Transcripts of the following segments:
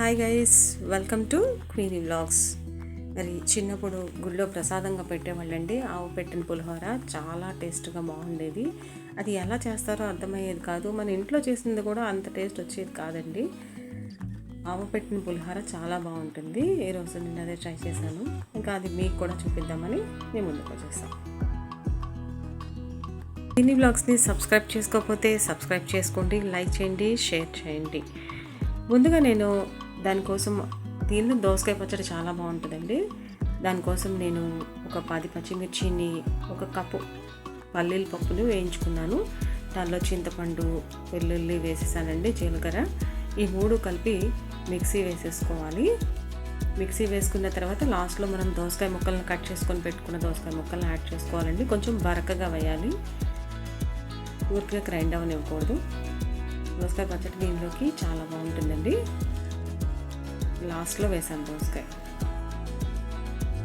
Hi guys welcome to Queenie vlogs మరి చిన్నప్పుడు గుళ్ళో ప్రసాదంగా పెట్టేవాళ్ళండి. ఆవు పెట్టిన పులిహోర చాలా టేస్ట్గా బాగుండేది. అది ఎలా చేస్తారో అర్థమయ్యేది కాదు. మన ఇంట్లో చేసింది కూడా అంత టేస్ట్ వచ్చేది కాదండి. ఆవు పెట్టిన పులిహోర చాలా బాగుంటుంది. ఈరోజు నేను అదే ట్రై చేశాను. ఇంకా అది మీకు కూడా చూపిద్దామని మేము ముందుకు వచ్చేసాను మినీ వ్లాగ్స్ని సబ్స్క్రైబ్ చేసుకోకపోతే సబ్స్క్రైబ్ చేసుకోండి లైక్ చేయండి షేర్ చేయండి. ముందుగా నేను దానికోసం దీనిలో దోసకాయ పచ్చడి చాలా బాగుంటుందండి. దానికోసం నేను ఒక పది పచ్చిమిర్చిని ఒక కప్పు పల్లీల పప్పులు వేయించుకున్నాను. దానిలో చింతపండు వెల్లుల్లి వేసేసానండి జీలకర్ర. ఈ మూడు కలిపి మిక్సీ వేసేసుకోవాలి. మిక్సీ వేసుకున్న తర్వాత లాస్ట్లో మనం దోసకాయ ముక్కలను కట్ చేసుకొని పెట్టుకున్న దోసకాయ ముక్కలను యాడ్ చేసుకోవాలండి. కొంచెం బరకగా వేయాలి. ఊరికే గ్రైండ్ అవ్వనివ్వకూడదు. దోసకాయ పచ్చడి దీనిలోకి చాలా బాగుంటుందండి. లాస్ట్లో వేసాను దోసకాయ.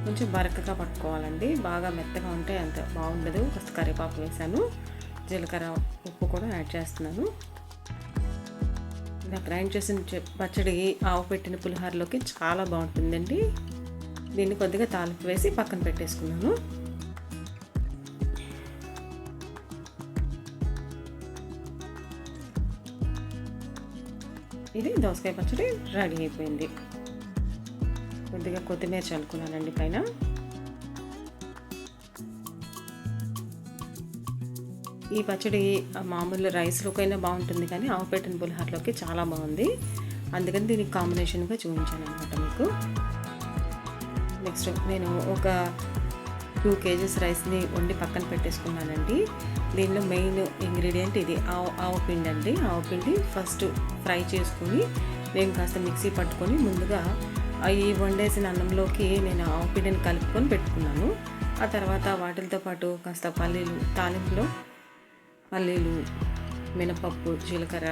కొంచెం బరకగా పట్టుకోవాలండి. బాగా మెత్తగా ఉంటే అంత బాగుండదు. ఫస్ట్ కరివేపాకు వేసాను జీలకర్ర ఉప్పు కూడా యాడ్ చేస్తున్నాను. ఇలా గ్రైండ్ చేసిన పచ్చడి ఆవు పెట్టిన పులిహోరలోకి చాలా బాగుంటుందండి. దీన్ని కొద్దిగా తాలింపు వేసి పక్కన పెట్టేసుకున్నాను. ఇది దోసకాయ పచ్చడి రెడీ అయిపోయింది. కొద్దిగా కొత్తిమీర చల్లుకున్నానండి పైన. ఈ పచ్చడి ఆ మామూలు రైస్లోకైనా బాగుంటుంది కానీ ఆవు పులిహార్లోకి చాలా బాగుంది. అందుకని దీనికి కాంబినేషన్గా చూపించాను అనమాట మీకు. నెక్స్ట్ నేను ఒక టూ కేజెస్ రైస్ని వండి పక్కన పెట్టేసుకున్నానండి. దీనిలో మెయిన్ ఇంగ్రీడియంట్ ఇది ఆవు ఆవు పిండి అండి. ఆవు పిండి ఫస్ట్ ఫ్రై చేసుకుని నేను కాస్త మిక్సీ పట్టుకొని ముందుగా ఈ వండేసిన అన్నంలోకి నేను ఆవు పిండిని కలుపుకొని పెట్టుకున్నాను. ఆ తర్వాత వాటితో పాటు కాస్త పల్లీలు తాలింపులో పల్లీలు మినపప్పు జీలకర్ర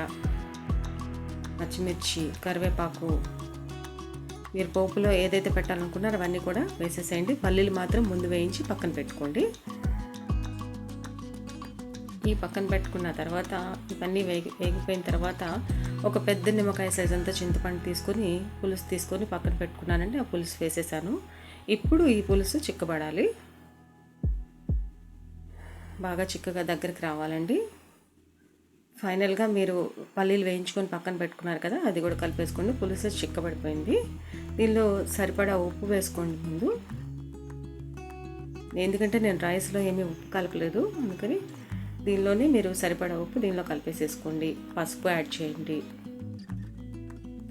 పచ్చిమిర్చి కరివేపాకు మీరు పోపులో ఏదైతే పెట్టాలనుకున్నారో అవన్నీ కూడా వేసేసేయండి. పల్లీలు మాత్రం ముందు వేయించి పక్కన పెట్టుకోండి. ఈ పక్కన పెట్టుకున్న తర్వాత ఇవన్నీ వేగి వేగిపోయిన తర్వాత ఒక పెద్ద నిమ్మకాయ సైజ్ అంతా చింతపండు తీసుకొని పులుసు తీసుకొని పక్కన పెట్టుకున్నానండి ఆ పులుసు వేసేసాను. ఇప్పుడు ఈ పులుసు చిక్కబడాలి. బాగా చిక్కగా దగ్గరికి రావాలండి. ఫైనల్గా మీరు పల్లీలు వేయించుకొని పక్కన పెట్టుకున్నారు కదా అది కూడా కలిపేసుకోండి. పులుసు చిక్కబడిపోయింది. దీనిలో సరిపడా ఉప్పు వేసుకోండి ముందు. ఎందుకంటే నేను రైస్లో ఏమీ ఉప్పు కలపలేదు అందుకని దీనిలోనే మీరు సరిపడా ఉప్పు దీనిలో కలిపేసేసుకోండి. పసుపు యాడ్ చేయండి.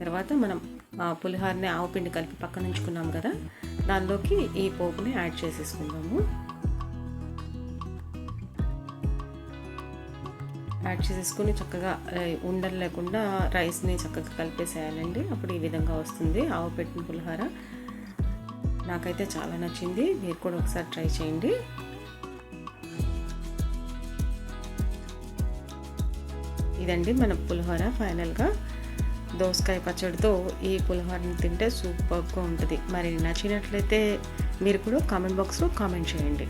తర్వాత మనం ఆ పులిహోరని ఆవు పిండి కలిపి పక్కన ఉంచుకున్నాం కదా దానిలోకి ఈ పోపుని యాడ్ చేసేసుకుందాము. యాడ్ చేసేసుకొని చక్కగా ఉండలు లేకుండా రైస్ని చక్కగా కలిపేసేయాలండి. అప్పుడు ఈ విధంగా వస్తుంది ఆవు పెట్టిన పులిహోర. నాకైతే చాలా నచ్చింది. మీరు కూడా ఒకసారి ట్రై చేయండి. ఇదండి మన పులిహోర ఫైనల్గా. దోసకాయ పచ్చడితో ఈ పులిహోరని తింటే సూపర్గా ఉంటుంది. మరి నచ్చినట్లయితే మీరు కూడా కామెంట్ బాక్స్లో కామెంట్ చేయండి.